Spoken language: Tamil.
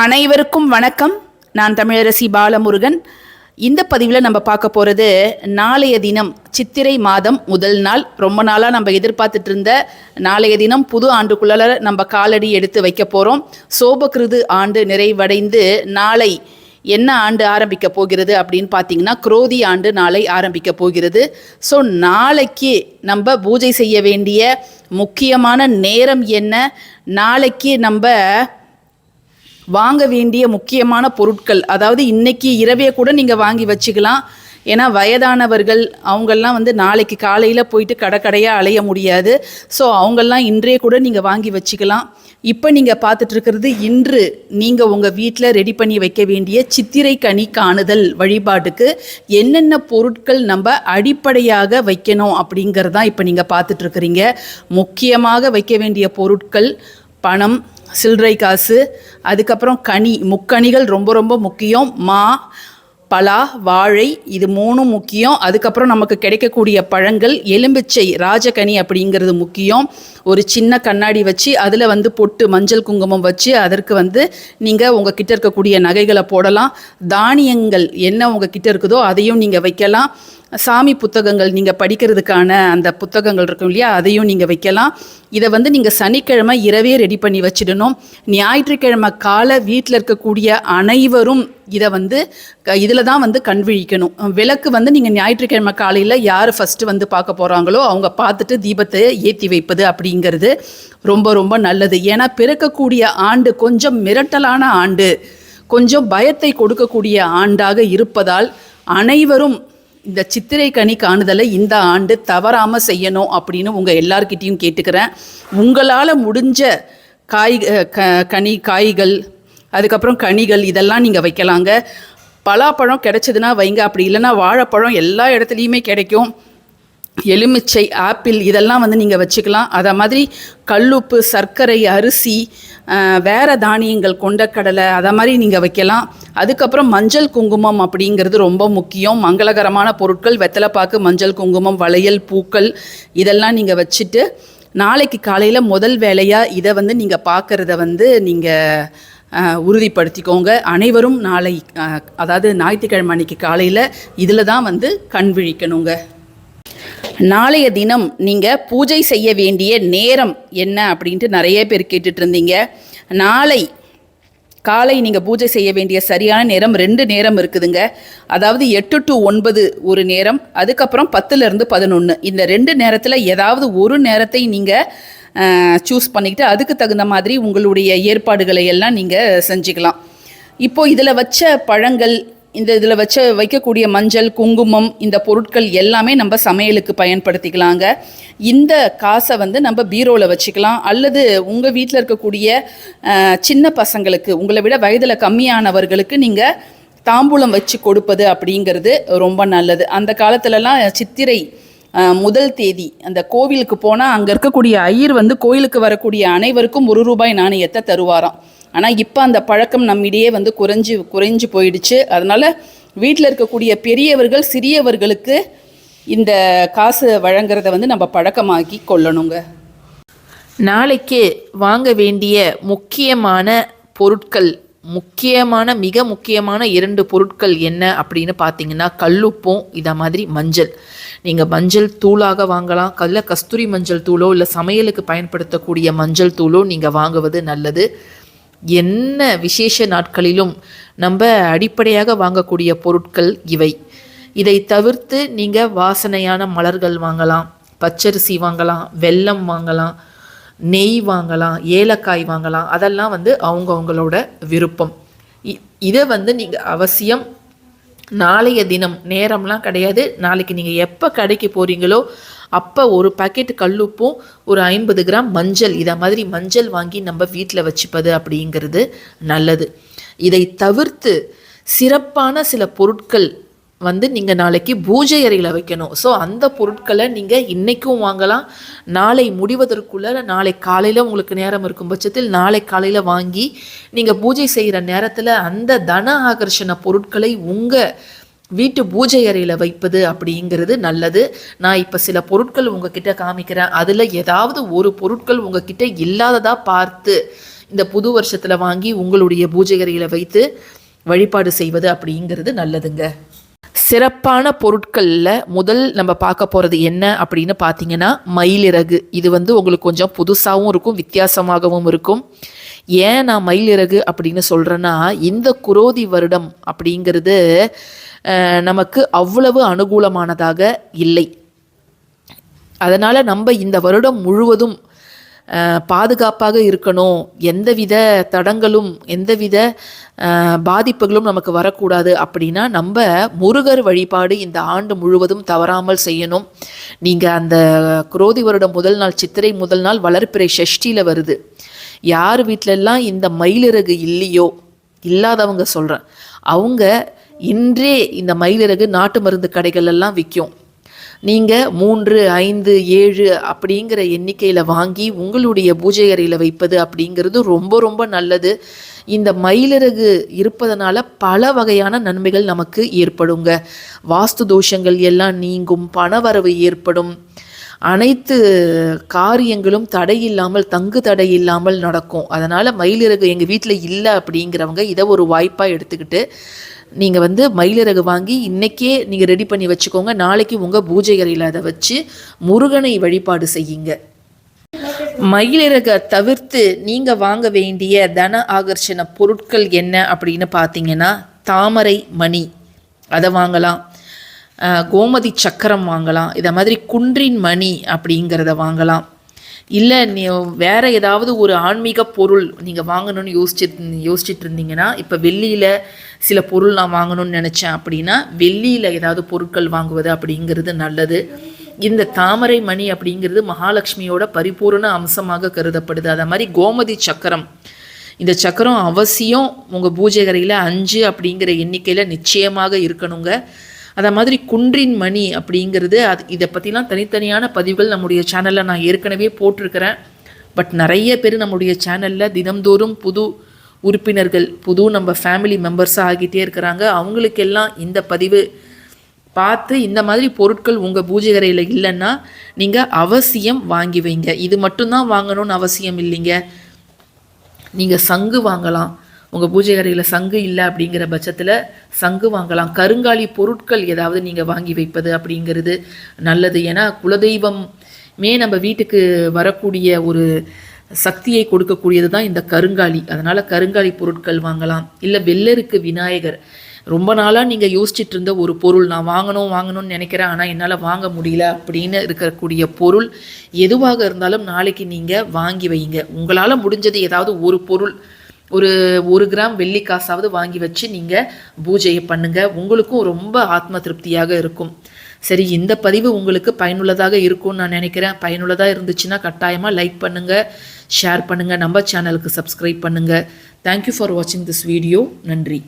அனைவருக்கும் வணக்கம். நான் தமிழரசி பாலமுருகன். இந்த பதிவில் நம்ம பார்க்க போகிறது நாளைய தினம் சித்திரை மாதம் முதல் நாள். ரொம்ப நாளாக நம்ம எதிர்பார்த்துட்டு இருந்த நாளைய தினம் புது ஆண்டுக்குள்ளால நம்ம காலடி எடுத்து வைக்க போகிறோம் சோபகிருது ஆண்டு நிறைவடைந்து நாளை என்ன ஆண்டு ஆரம்பிக்க போகிறது அப்படின்னு பார்த்தீங்கன்னா குரோதி ஆண்டு நாளை ஆரம்பிக்க போகிறது. ஸோ நாளைக்கு நம்ம பூஜை செய்ய வேண்டிய முக்கியமான நேரம் என்ன? நாளைக்கு நம்ம வாங்க வேண்டிய முக்கியமான பொருட்கள் அதாவது இன்னைக்கு இரவே கூட நீங்கள் வாங்கி வச்சுக்கலாம். ஏன்னா வயதானவர்கள் அவங்கெல்லாம் வந்து நாளைக்கு காலையில் போயிட்டு கடை கடையாக அலைய முடியாது. ஸோ அவங்கெல்லாம் இன்றே கூட நீங்கள் வாங்கி வச்சுக்கலாம். இப்போ நீங்கள் பார்த்துட்ருக்கிறது இன்று நீங்கள் உங்கள் வீட்டில் ரெடி பண்ணி வைக்க வேண்டிய சித்திரை கனி காணுதல் வழிபாட்டுக்கு என்னென்ன பொருட்கள் நம்ம அடிப்படையாக வைக்கணும் அப்படிங்கிறதான் இப்போ நீங்கள் பார்த்துட்ருக்குறீங்க முக்கியமாக வைக்க வேண்டிய பொருட்கள் பணம் சில்லறை காசு அதுக்கப்புறம் கனி முக்கனிகள் ரொம்ப ரொம்ப முக்கியம். மா பலா வாழை இது மூணும் முக்கியம். அதுக்கப்புறம் நமக்கு கிடைக்கக்கூடிய பழங்கள் எலும்பிச்சை ராஜகனி அப்படிங்கிறது முக்கியம். ஒரு சின்ன கண்ணாடி வச்சு அதில் வந்து பொட்டு மஞ்சள் குங்குமம் வச்சு அதற்கு வந்து நீங்கள் உங்கள் கிட்ட இருக்கக்கூடிய நகைகளை போடலாம். தானியங்கள் என்ன உங்கள் கிட்ட இருக்குதோ அதையும் நீங்கள் வைக்கலாம். சாமி புத்தகங்கள் நீங்கள் படிக்கிறதுக்கான அந்த புத்தகங்கள் இருக்கும் இல்லையா? அதையும் நீங்கள் வைக்கலாம். இதை வந்து நீங்கள் சனிக்கிழமை இரவே ரெடி பண்ணி வச்சிடணும். ஞாயிற்றுக்கிழமை காலை வீட்டில் இருக்கக்கூடிய அனைவரும் இதை வந்து இதில் தான் வந்து கண் விழிக்கணும். விளக்கு வந்து நீங்கள் ஞாயிற்றுக்கிழமை காலையில் யார் ஃபஸ்ட்டு வந்து பார்க்க போகிறாங்களோ அவங்க பார்த்துட்டு தீபத்தை ஏற்றி வைப்பது அப்படிங்கிறது ரொம்ப ரொம்ப நல்லது. ஏன்னா பிறக்கக்கூடிய ஆண்டு கொஞ்சம் மிரட்டலான ஆண்டு. கொஞ்சம் பயத்தை கொடுக்கக்கூடிய ஆண்டாக இருப்பதால் அனைவரும் இந்த சித்திரை கனி காணுதலை இந்த ஆண்டு தவறாமல் செய்யணும் அப்படின்னு உங்கள் எல்லார்கிட்டேயும் கேட்டுக்கிறேன். உங்களால் முடிஞ்ச காய் க கனி காய்கள் அதுக்கப்புறம் கனிகள் இதெல்லாம் நீங்கள் வைக்கலாங்க. பலாப்பழம் கிடைச்சதுன்னா வைங்க. அப்படி இல்லைன்னா வாழைப்பழம் எல்லா இடத்துலையுமே கிடைக்கும். எலுமிச்சை ஆப்பிள் இதெல்லாம் வந்து நீங்கள் வச்சுக்கலாம். அதை மாதிரி கல்லுப்பு சர்க்கரை அரிசி வேறு தானியங்கள் கொண்டக்கடலை அதை மாதிரி நீங்கள் வைக்கலாம். அதுக்கப்புறம் மஞ்சள் குங்குமம் அப்படிங்கிறது ரொம்ப முக்கியம். மங்களகரமான பொருட்கள் வெத்தலைப்பாக்கு மஞ்சள் குங்குமம் வளையல் பூக்கள் இதெல்லாம் நீங்கள் வச்சுட்டு நாளைக்கு காலையில் முதல் வேலையாக இதை வந்து நீங்கள் பார்க்குறத வந்து நீங்கள் உறுதிப்படுத்திக்கோங்க. அனைவரும் நாளை அதாவது ஞாயிற்றுக்கிழமை அன்னைக்கு காலையில் இதில் தான் வந்து கண் விழிக்கணுங்க. நாளைய தினம் நீங்கள் பூஜை செய்ய வேண்டிய நேரம் என்ன அப்படின்ட்டு நிறைய பேர் கேட்டுட்டு இருந்தீங்க நாளை காலை நீங்கள் பூஜை செய்ய வேண்டிய சரியான நேரம் ரெண்டு நேரம் இருக்குதுங்க. அதாவது எட்டு டு ஒன்பது ஒரு நேரம் அதுக்கப்புறம் பத்துலேருந்து பதினொன்று இந்த ரெண்டு நேரத்தில் ஏதாவது ஒரு நேரத்தை நீங்கள் சூஸ் பண்ணிக்கிட்டு அதுக்கு தகுந்த மாதிரி உங்களுடைய ஏற்பாடுகளை எல்லாம் நீங்கள் செஞ்சுக்கலாம். இப்போ இதில் வச்ச பழங்கள் இந்த இதில் வச்ச வைக்கக்கூடிய மஞ்சள் குங்குமம் இந்த பொருட்கள் எல்லாமே நம்ம சமையலுக்கு பயன்படுத்திக்கலாங்க. இந்த காசை வந்து நம்ம பீரோவில் வச்சுக்கலாம். அல்லது உங்கள் வீட்டில் இருக்கக்கூடிய சின்ன பசங்களுக்கு உங்களை விட வயதில் கம்மியானவர்களுக்கு நீங்கள் தாம்பூலம் வச்சு கொடுப்பது அப்படிங்கிறது ரொம்ப நல்லது. அந்த காலத்துலலாம் சித்திரை முதல் தேதி அந்த கோவிலுக்கு போனால் அங்கே இருக்கக்கூடிய ஐயர் வந்து கோயிலுக்கு வரக்கூடிய அனைவருக்கும் ஒரு ரூபாய் நாணயத்தை தருவாராம். ஆனால் இப்போ அந்த பழக்கம் நம்மிடையே வந்து குறைஞ்சி குறைஞ்சி போயிடுச்சு. அதனால் வீட்டில் இருக்கக்கூடிய பெரியவர்கள் சிறியவர்களுக்கு இந்த காசு வழங்குறத வந்து நம்ம பழக்கமாக்கி கொள்ளணுங்க. நாளைக்கு வாங்க வேண்டிய முக்கியமான பொருட்கள் முக்கியமான மிக முக்கியமான இரண்டு பொருட்கள் என்ன அப்படின்னு பார்த்தீங்கன்னா கல்லுப்பும் இதை மாதிரி மஞ்சள். நீங்கள் மஞ்சள் தூளாக வாங்கலாம். கல்ல கஸ்தூரி மஞ்சள் தூளோ இல்லை சமையலுக்கு பயன்படுத்தக்கூடிய மஞ்சள் தூளோ நீங்கள் வாங்குவது நல்லது. என்ன விசேஷ நாட்களிலும் நம்ம அடிப்படையாக வாங்கக்கூடிய பொருட்கள் இவை. இதை தவிர்த்து நீங்கள் வாசனையான மலர்கள் வாங்கலாம் பச்சரிசி வாங்கலாம் வெல்லம் வாங்கலாம் நெய் வாங்கலாம் ஏலக்காய் வாங்கலாம். அதெல்லாம் வந்து அவங்கவுங்களோட விருப்பம். இ- இதை வந்து நீங்கள் அவசியம் நாளைய தினம் நேரம்லாம் கிடையாது. நாளைக்கு நீங்கள் எப்போ கடைக்கு போகிறீங்களோ அப்போ ஒரு பாக்கெட் கல்லுப்பும் ஒரு ஐம்பது கிராம் மஞ்சள் இதை மாதிரி மஞ்சள் வாங்கி நம்ம வீட்டில் வச்சுப்பது அப்படிங்கிறது நல்லது. இதை தவிர்த்து சிறப்பான சில பொருட்கள் வந்து நீங்கள் நாளைக்கு பூஜை அறையில் வைக்கணும். ஸோ அந்த பொருட்களை நீங்கள் இன்றைக்கும் வாங்கலாம். நாளை முடிவதற்குள்ள நாளை காலையில் உங்களுக்கு நேரம் இருக்கும் பட்சத்தில் நாளை காலையில் வாங்கி நீங்கள் பூஜை செய்கிற நேரத்தில் அந்த தன ஆகர்ஷண பொருட்களை உங்கள் வீட்டு பூஜை அறையில் வைப்பது அப்படிங்கிறது நல்லது. நான் இப்போ சில பொருட்கள் உங்ககிட்ட காமிக்கிறேன். அதில் ஏதாவது ஒரு பொருட்கள் உங்ககிட்ட இல்லாததாக பார்த்து இந்த புது வருஷத்தில் வாங்கி உங்களுடைய பூஜை அறையில் வைத்து வழிபாடு செய்வது அப்படிங்கிறது நல்லதுங்க. சிறப்பான பொருட்களில் முதல் நம்ம பார்க்க போகிறது என்ன அப்படின்னு பார்த்தீங்கன்னா மயிலிறகு. இது வந்து உங்களுக்கு கொஞ்சம் புதுசாகவும் இருக்கும் வித்தியாசமாகவும் இருக்கும். ஏன் நான் மயிலிறகு அப்படின்னு சொல்கிறேன்னா இந்த குரோதி வருடம் அப்படிங்கிறது நமக்கு அவ்வளவு அனுகூலமானதாக இல்லை. அதனால் நம்ம இந்த வருடம் முழுவதும் பாதுகாப்பாக இருக்கணும். எந்தவித தடங்களும் எந்தவித பாதிப்புகளும் நமக்கு வரக்கூடாது அப்படின்னா நம்ம முருகர் வழிபாடு இந்த ஆண்டு முழுவதும் தவறாமல் செய்யணும். நீங்கள் அந்த குரோதி வருடம் முதல் நாள் சித்திரை முதல் நாள் வளர்ப்பிறை ஷஷ்டியில் வருது. யார் வீட்டிலெல்லாம் இந்த மயிலிறகு இல்லையோ இல்லாதவங்க சொல்கிறேன் அவங்க இன்றே இந்த மயிலிறகு நாட்டு மருந்து கடைகள் எல்லாம் விற்கும். நீங்கள் மூன்று ஐந்து ஏழு அப்படிங்கிற எண்ணிக்கையில் வாங்கி உங்களுடைய பூஜை அறையில் வைப்பது அப்படிங்கிறது ரொம்ப ரொம்ப நல்லது. இந்த மயிலிறகு இருப்பதனால பல வகையான நன்மைகள் நமக்கு ஏற்படுங்க. வாஸ்து தோஷங்கள் எல்லாம் நீங்கும் பணவரவு ஏற்படும். அனைத்து காரியங்களும் தடை இல்லாமல் தங்கு தடை இல்லாமல் நடக்கும். அதனால் மயிலிறகு எங்கள் வீட்டில் இல்லை அப்படிங்கிறவங்க இதை ஒரு வாய்ப்பாக எடுத்துக்கிட்டு நீங்கள் வந்து மயிலிறகு வாங்கி இன்றைக்கே நீங்கள் ரெடி பண்ணி வச்சுக்கோங்க. நாளைக்கு உங்கள் பூஜை அறையில் அதை வச்சு முருகனை வழிபாடு செய்யுங்க. மயிலிறகை தவிர்த்து நீங்கள் வாங்க வேண்டிய தன ஆகர்ஷண பொருட்கள் என்ன அப்படின்னு பார்த்தீங்கன்னா தாமரை மணி. அதை வாங்கலாம். கோமதி சக்கரம் வாங்கலாம். இதை மாதிரி குன்றின் மணி அப்படிங்கிறத வாங்கலாம். இல்லை நீ வேறு ஏதாவது ஒரு ஆன்மீக பொருள் நீங்கள் வாங்கணும்னு யோசிச்சுட்டு யோசிச்சுட்டு இருந்தீங்கன்னா இப்போ வெள்ளியில் சில பொருள் நான் வாங்கணும்னு நினச்சேன் அப்படின்னா வெள்ளியில் ஏதாவது பொருட்கள் வாங்குவது அப்படிங்கிறது நல்லது. இந்த தாமரை மணி அப்படிங்கிறது மகாலட்சுமியோட பரிபூரண அம்சமாக கருதப்படுது. அதை மாதிரி கோமதி சக்கரம். இந்த சக்கரம் அவசியம் உங்கள் பூஜை கரையில் அஞ்சு அப்படிங்கிற எண்ணிக்கையில் நிச்சயமாக இருக்கணுங்க. அதை மாதிரி குன்றின் மணி அப்படிங்கிறது அது இதை பற்றிலாம் தனித்தனியான பதிவுகள் நம்முடைய சேனலில் நான் ஏற்கனவே போட்டிருக்கிறேன். பட் நிறைய பேர் நம்முடைய சேனலில் தினம்தோறும் புது உறுப்பினர்கள் புது நம்ம ஃபேமிலி மெம்பர்ஸாக ஆகிட்டே இருக்கிறாங்க. அவங்களுக்கெல்லாம் இந்த பதிவு பார்த்து இந்த மாதிரி பொருட்கள் உங்கள் பூஜைகரையில் இல்லைன்னா நீங்கள் அவசியம் வாங்கி வைங்க. இது மட்டும்தான் வாங்கணும்னு அவசியம் இல்லைங்க. நீங்கள் சங்கு வாங்கலாம். உங்கள் பூஜை அறையில் சங்கு இல்லை அப்படிங்கிற பட்சத்தில் சங்கு வாங்கலாம். கருங்காலி பொருட்கள் ஏதாவது நீங்கள் வாங்கி வைப்பது அப்படிங்கிறது நல்லது. ஏன்னா குலதெய்வமே நம்ம வீட்டுக்கு வரக்கூடிய ஒரு சக்தியை கொடுக்கக்கூடியது தான் இந்த கருங்காலி. அதனால் கருங்காலி பொருட்கள் வாங்கலாம். இல்லை வெள்ளருக்கு விநாயகர். ரொம்ப நாளாக நீங்கள் யோசிச்சுட்டு இருந்த ஒரு பொருள் நான் வாங்கணும் வாங்கணும்னு நினைக்கிறேன் ஆனால் என்னால் வாங்க முடியல அப்படின்னு இருக்கக்கூடிய பொருள் எதுவாக இருந்தாலும் நாளைக்கு நீங்கள் வாங்கி வைங்க. உங்களால் முடிஞ்சது ஏதாவது ஒரு பொருள் ஒரு ஒரு கிராம் வெள்ளி காசாவது வாங்கி வச்சு நீங்கள் பூஜையை பண்ணுங்கள் உங்களுக்கும் ரொம்ப ஆத்ம திருப்தியாக இருக்கும். சரி இந்த பதிவு உங்களுக்கு பயனுள்ளதாக இருக்கும்னு நான் நினைக்கிறேன். பயனுள்ளதாக இருந்துச்சுன்னா கட்டாயமாக லைக் பண்ணுங்கள் ஷேர் பண்ணுங்கள் நம்ம சேனலுக்கு சப்ஸ்கிரைப் பண்ணுங்கள் தேங்க்யூ ஃபார் வாட்சிங் திஸ் வீடியோ நன்றி.